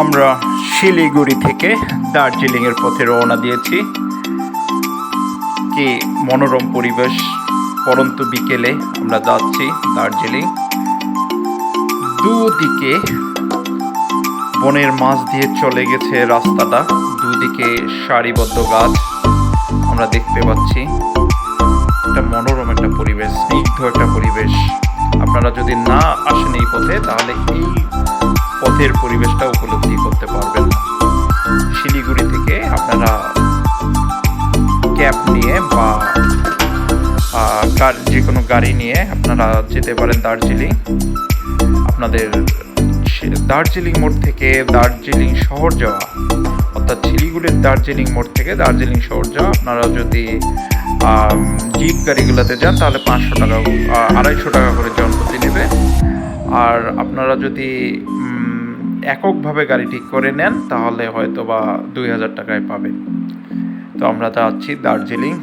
আমরা শিলিগুড়ি থেকে দার্জিলিংয়ের পথে রওনা দিয়েছি। কি মনোরম পরিবেশ, পরন্ত বিকেলে আমরা যাচ্ছি দার্জিলিং। দুদিকে বনের মাঝ দিয়ে চলে গেছে রাস্তাটা, দুদিকে সারিবদ্ধ গাছ আমরা দেখতে পাচ্ছি। একটা মনোরম একটা পরিবেশ, স্নিগ্ধ একটা পরিবেশ। আপনারা যদি না আসেন এই পথে, তাহলে এই পথের পরিবেশটা উপলব্ধি করতে পারবেন না। শিলিগুড়ি থেকে আপনারা ক্যাব নিয়ে বা যে কোনো গাড়ি নিয়ে আপনারা যেতে পারেন দার্জিলিং। আপনাদের দার্জিলিং মোড় থেকে দার্জিলিং শহর যাওয়া, অর্থাৎ শিলিগুড়ির দার্জিলিং মোড় থেকে দার্জিলিং শহর যাওয়া, আপনারা যদি জিপ গাড়িগুলোতে যান, তাহলে পাঁচশো টাকা আড়াইশো টাকা করে জনপ্রতি নেবে। আর আপনারা যদি এককভাবে গাড়ি ঠিক করে নেন, তাহলে হয়তো বা দুই হাজার টাকায় পাবেন। তো আমরা যাচ্ছি দার্জিলিং।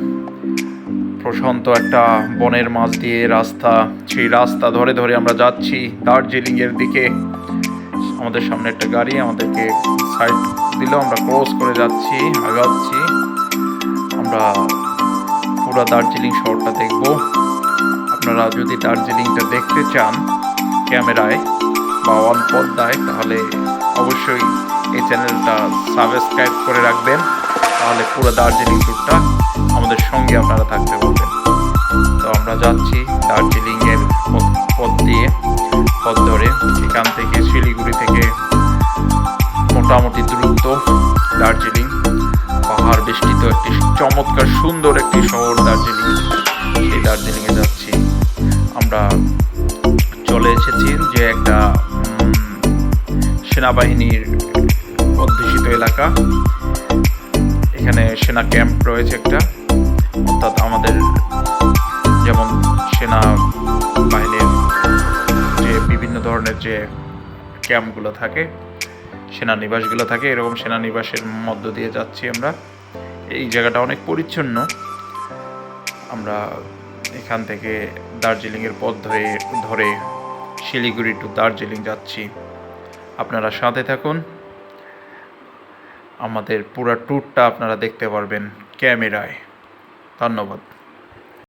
প্রশান্ত একটা বনের মাঝ দিয়ে রাস্তা, সেই রাস্তা ধরে ধরে আমরা যাচ্ছি দার্জিলিং এর দিকে। আমাদের সামনে একটা গাড়ি, আমাদেরকে সাইড দিল, আমরা ক্রস করে যাচ্ছি, আগাচ্ছি। আমরা পুরো দার্জিলিং শহরটা দেখব। আপনারা যদি দার্জিলিংটা দেখতে চান ক্যামেরায় বা অন পর্দায়, তাহলে অবশ্যই এই চ্যানেলটা সাবস্ক্রাইব করে রাখবেন। তাহলে পুরো দার্জিলিং ট্যুরটা আমাদের সঙ্গে আপনারা থাকতে পারবেন তো আমরা যাচ্ছি দার্জিলিংয়ের পথ- দিয়ে, পথ ধরে। এখান থেকে শিলিগুড়ি থেকে মোটামুটি দূরত্ব দার্জিলিং। পাহাড় বেষ্টিত একটি চমৎকার সুন্দর একটি শহর দার্জিলিং। সেই দার্জিলিংয়ে যাচ্ছি। আমরা চলে এসেছি যে একটা সেনাবাহিনীর অধ্যুষিত এলাকা। এখানে সেনা ক্যাম্প রয়েছে একটা। অর্থাৎ আমাদের যেমন সেনা বাহিনীর যে বিভিন্ন ধরনের যে ক্যাম্পগুলো থাকে, সেনানিবাসগুলো থাকে, এরকম সেনানিবাসের মধ্য দিয়ে যাচ্ছি আমরা। এই জায়গাটা অনেক পরিচ্ছন্ন। আমরা এখান থেকে দার্জিলিংয়ের পথ ধরে ধরে শিলিগুড়ি টু দার্জিলিং যাচ্ছি। আপনারা সাথে থাকুন। আমাদের পুরো ট্যুরটা আপনারা দেখতে পারবেন ক্যামেরায়। ধন্যবাদ।